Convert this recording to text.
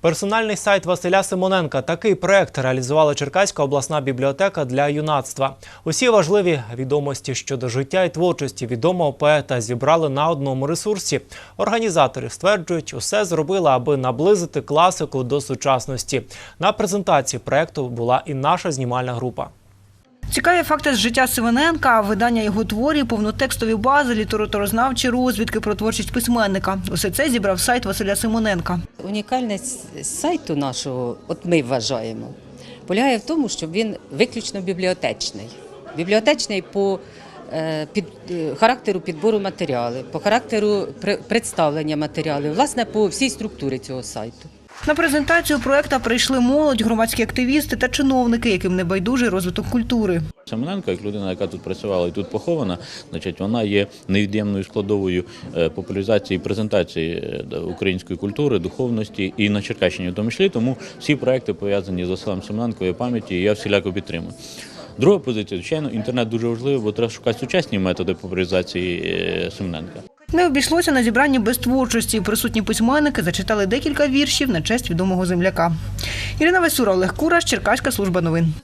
Персональний сайт Василя Симоненка. Такий проект реалізувала Черкаська обласна бібліотека для юнацтва. Усі важливі відомості щодо життя і творчості відомого поета зібрали на одному ресурсі. Організатори стверджують, усе зробили, аби наблизити класику до сучасності. На презентації проекту була і наша знімальна група. Цікаві факти з життя Сивененка, видання його творів, повнотекстові бази, літературознавчі розвідки про творчість письменника. Усе це зібрав сайт Василя Симоненка. Унікальність сайту нашого, от ми вважаємо, полягає в тому, що він виключно бібліотечний. Бібліотечний по е, під, е, характеру підбору матеріалів, по характеру пре- представлення матеріалів, власне, по всій структурі цього сайту. На презентацію проекта прийшли молодь, громадські активісти та чиновники, яким не байдужий розвиток культури. Семененко, як людина, яка тут працювала і тут похована, значить, вона є невід'ємною складовою е, популяризації і презентації е, української культури, духовності і на Черкащині в тому числі. Тому всі проекти пов'язані з Василем Семененковою пам'яті, і я всіляко підтримую. Друга позиція, звичайно, інтернет дуже важливий, бо треба шукати сучасні методи популяризації е, Семененка. Не обійшлося на зібранні без творчості. Присутні письменники зачитали декілька віршів на честь відомого земляка. Ірина Весура, Олег Кураш, Черкаська служба новин.